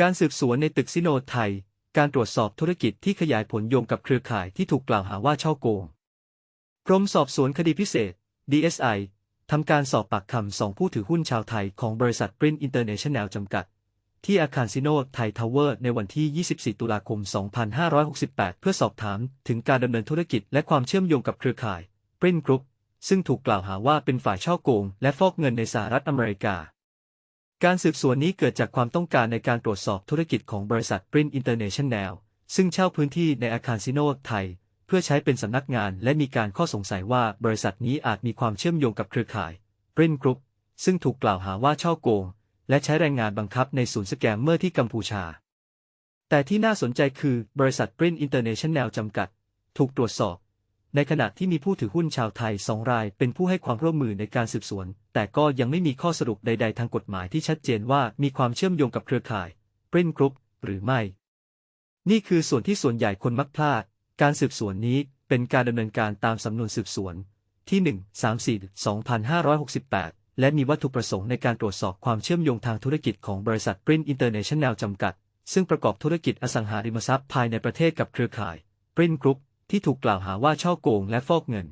การสืบสวนในตึกซิโนไทย การตรวจสอบธุรกิจที่ขยายผลโยงกับเครือข่ายที่ถูกกล่าวหาว่าช่อโกง กรมสอบสวนคดีพิเศษ DSI ทำการสอบปากคำสองผู้ถือหุ้นชาวไทยของบริษัทปรินอินเตอร์เนชั่นแนลจำกัด ที่อาคารซิโนไทยทาวเวอร์ในวันที่ 24 ตุลาคม 2568 เพื่อสอบถามถึงการดำเนินธุรกิจและความเชื่อมโยงกับเครือข่ายปรินกรุ๊ปซึ่งถูกกล่าวหาว่าเป็นฝ่ายช่อโกง และฟอกเงินในสหรัฐอเมริกา การสืบสวนนี้เกิดจากความต้องการในการตรวจสอบธุรกิจของบริษัทปรินอินเตอร์เนชั่นแนลซึ่งเช่าพื้นที่ในอาคารซิโนไทย เพื่อใช้เป็นสำนักงานและมีการข้อสงสัยว่าบริษัทนี้อาจมีความเชื่อมโยงกับเครือข่ายปรินกรุ๊ปซึ่งถูกกล่าวหาว่าช่อโกง และใช้แรงงานบังคับในศูนย์สแกมเมอร์ที่กัมพูชา แต่ที่น่าสนใจคือบริษัทปรินอินเตอร์เนชั่นแนลจำกัด ถูกตรวจสอบ ในขณะที่มีผู้ถือหุ้นชาวไทยสองรายเป็นผู้ให้ความร่วมมือในการสืบสวน แต่ก็ยังไม่มีข้อสรุปใด ๆ ทางกฎหมายที่ชัดเจนว่ามีความเชื่อมโยงกับเครือข่ายปรินกรุ๊ปหรือไม่ นี่คือส่วนที่ส่วนใหญ่คนมักพลาด การสืบสวนนี้เป็นการดำเนินการตามสำนวนสืบสวน ที่ 1 34 2568 และมีวัตถุประสงค์ในการตรวจสอบความเชื่อมโยงทางธุรกิจของบริษัทปรินอินเตอร์เนชั่นแนลจำกัด ซึ่งประกอบธุรกิจอสังหาริมทรัพย์ภายในประเทศกับเครือข่ายปรินกรุ๊ป ที่ถูกกล่าวหาว่าช่อโกงและฟอกเงิน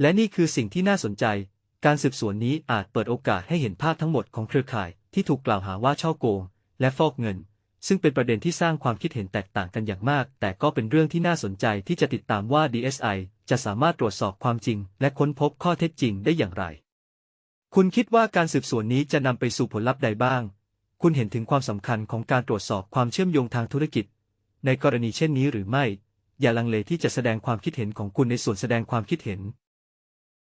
และนี่คือสิ่งที่น่าสนใจ การสืบสวนนี้อาจเปิดโอกาสให้เห็นภาพทั้งหมดของเครือข่ายที่ถูกกล่าวหาว่าช่อโกง และฟอกเงิน ซึ่งเป็นประเด็นที่สร้างความคิดเห็นแตกต่างกันอย่างมาก แต่ก็เป็นเรื่องที่น่าสนใจที่จะติดตามว่า DSI จะสามารถตรวจสอบความจริง และค้นพบข้อเท็จจริงได้อย่างไร คุณคิดว่าการสืบสวนนี้จะนำไปสู่ผลลัพธ์ใดบ้าง คุณเห็นถึงความสำคัญของการตรวจสอบความเชื่อมโยงทางธุรกิจ ในกรณีเช่นนี้หรือไม่ อย่าลังเลที่จะแสดงความคิดเห็นของคุณในส่วนแสดงความคิดเห็น